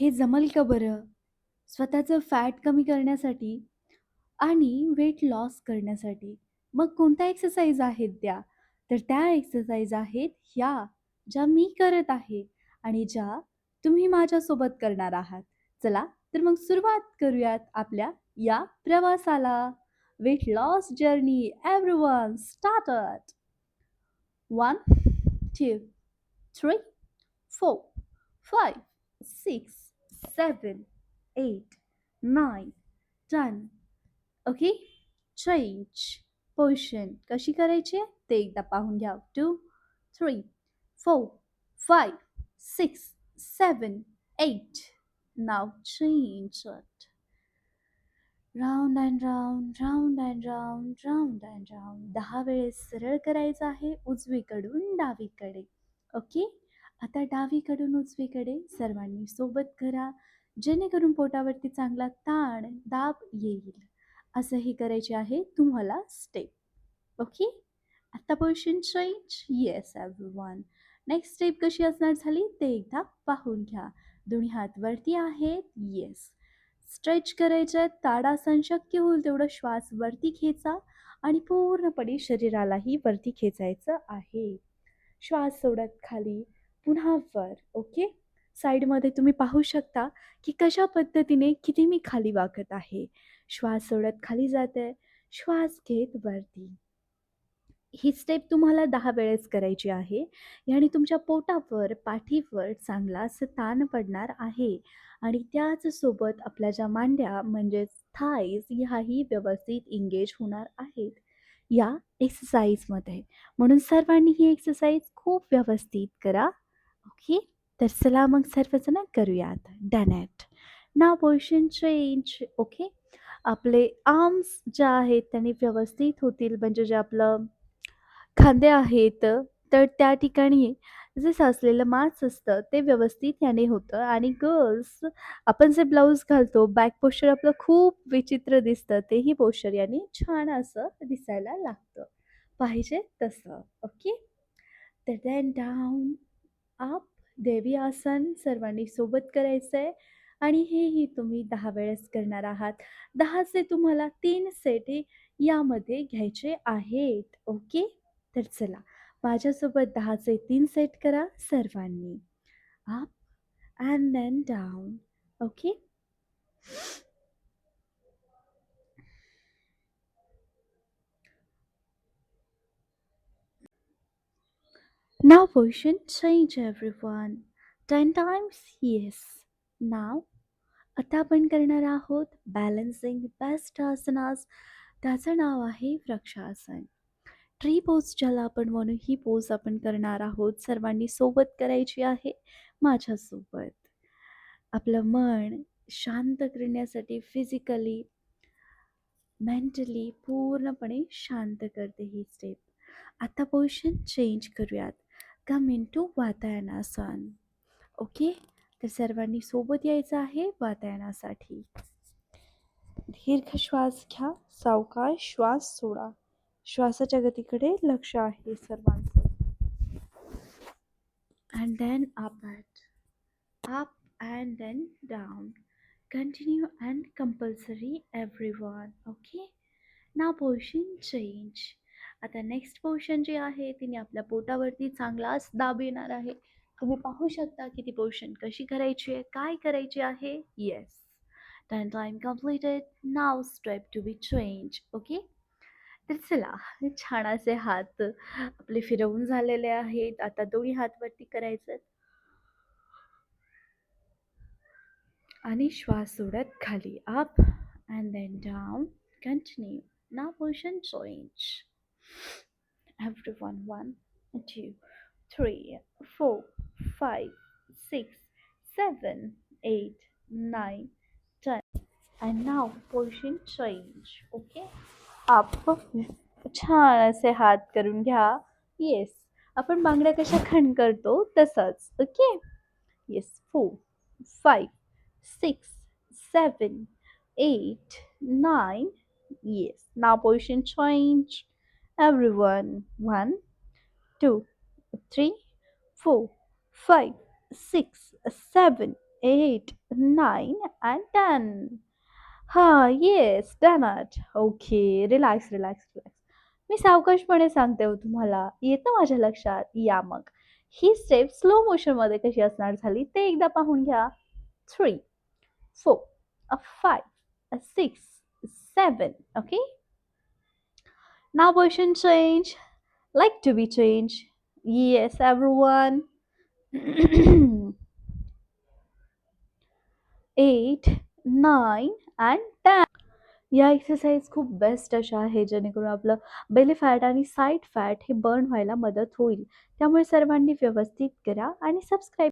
हे जमल का बरं? स्वतःचं फॅट कमी करण्यासाठी आणि वेट लॉस करण्यासाठी. मग कोणत्या एक्सरसाइज आहेत त्या? तर त्या एक्सरसाइज आहेत ह्या, ज्या मी करत आहे आणि ज्या तुम्ही माझ्यासोबत करणार आहात. चला, तर मग सुरुवात करूयात आपल्या या प्रवासाला. Weight loss journey everyone started. 1, 2, 3, 4, 5, 6, 7, 8, 9, 10. Okay. Change position कशी करायची आहे ते एकदा पाहून घ्या. 2, 3, 4, 5, 6, 7, 8. Now change it. Round and round round and round round and round दहा वेळेस सरळ करायचं आहे उजवीकडून डावीकडे. ओके. आता डावीकडून उजवीकडे सर्वांनी सोबत करा. जेणेकरून पोटावरती चांगला ताण, दाब येईल. असं हे करायचे आहे तुम्हाला स्टेप. ओके. आता portion change. Yes everyone. Next step कशी असणार झाली ते एकदा पाहून घ्या. दोन्ही हात वरती आहेत. येस. स्ट्रेच करायचं ताडासन शक्य होईल तेवढं श्वास वरती खेचा आणि पूर्णपणे शरीरालाही वरती खेचायचं आहे. श्वास सोडत खाली, पुन्हा वर. ओके. साईडमध्ये तुम्ही पाहू शकता की कशा पद्धतीने किती मी खाली वाकत आहे. श्वास सोडत खाली जाते, श्वास घेत वरती. ही स्टेप तुम्हाला दहा वेळेस करायची आहे. याने तुमच्या पोटावर, पाठीवर चांगला असं ताण पडणार आहे आणि त्याचसोबत आपल्या ज्या मांड्या म्हणजेच थाईज ह्याही व्यवस्थित इंगेज होणार आहेत या एक्सरसाइजमध्ये. म्हणून सर्वांनी ही एक्सरसाइज खूप व्यवस्थित करा. ओके. तर चला मग सर्वजण करूयात. Done at now position change. Okay. आपले आर्म्स जे आहेत त्यांनी व्यवस्थित होतील म्हणजे जे आपलं खांदे आहेत तर त्या ठिकाणी जे साचलेलं मांस असतं ते व्यवस्थित याने होतं आणि गर्ल्स आपण जे ब्लाऊज घालतो बॅक पोश्चर आपलं खूप विचित्र दिसतं तेही पोश्चर याने छान असं दिसायला लागतं. पाहिजे तसं. ओके. तर दॅन डाऊन आप देवी आसन सर्वांनी सोबत करायचं आहे आणि हेही तुम्ही दहा वेळेस करणार आहात. दहाचे तुम्हाला तीन सेट हे यामध्ये घ्यायचे आहेत. ओके. तर चला माझ्यासोबत दहाचे तीन सेट करा सर्वांनी. Up and then down okay. Now position change everyone. 10 times yes. Now आता आपण करणार आहोत बॅलन्सिंग बेस्ट आसनास. त्याचं नाव आहे वृक्षासन. ट्री पोज ज्याला आपण म्हणू ही पोज आपण करणार आहोत. सर्वांनी सोबत करायची आहे माझ्यासोबत. आपलं मन शांत करण्यासाठी फिजिकली, मेंटली पूर्णपणे शांत करते ही स्टेप. आता पोझिशन चेंज करूयात. कम इंटू वातायनासन. ओके. तर सर्वांनी सोबत यायचं आहे वातायनासाठी. दीर्घ श्वास घ्या. सावकाश श्वास सोडा. श्वासाच्या गतीकडे लक्ष आहे सर्वांचं. And then up it. Up and then down. Continue and compulsory everyone. Okay. Now position change. आता नेक्स्ट पोर्शन जी आहे तिने आपल्या पोटावरती चांगलाच दाब येणार आहे. तुम्ही पाहू शकता की ती पोर्शन कशी करायची आहे, काय करायची आहे. Yes. 10 time completed. Now step to be change. Okay. तर चला छान असे हात आपले फिरवून झालेले आहेत. आता दोन्ही हात वरती करायचेत. आणि श्वास सोडत खाली. Up and then down continue. Now portion change. Everyone 1, 2, 3, 4, 5, 6, 7, 8, 9, 10. And now position change. Okay. Up. छान असे हात करून घ्या. येस. आपण बांगड्या कशा खण करतो तसंच. Okay. Yes. 4, 5, 6, 7, 8, 9. Yes. Now position change. Everyone. 1, 2, 3, 4, 5, 6, 7, 8, 9 and 10. हां, yes, done it. Okay. Relax, relax, relax. मी सावकाशपणे सांगते हो तुम्हाला. येतं माझ्या लक्षात. या मग. ही स्टेप स्लो मोशनमध्ये कशी असणार झाली ते एकदा पाहून घ्या. 3, 4, uh, 5, uh, 6, 7. Okay. Now position change. Like to be changed. Yes, everyone. 8, 9 and 10. या एक्सरसाइज खूप बेस्ट अशा आहे जेणेकरून आपलं बेली फॅट आणि साइड फॅट हे बर्न व्हायला मदत होईल. त्यामुळे सर्वांनी व्यवस्थित करा आणि सबस्क्राईब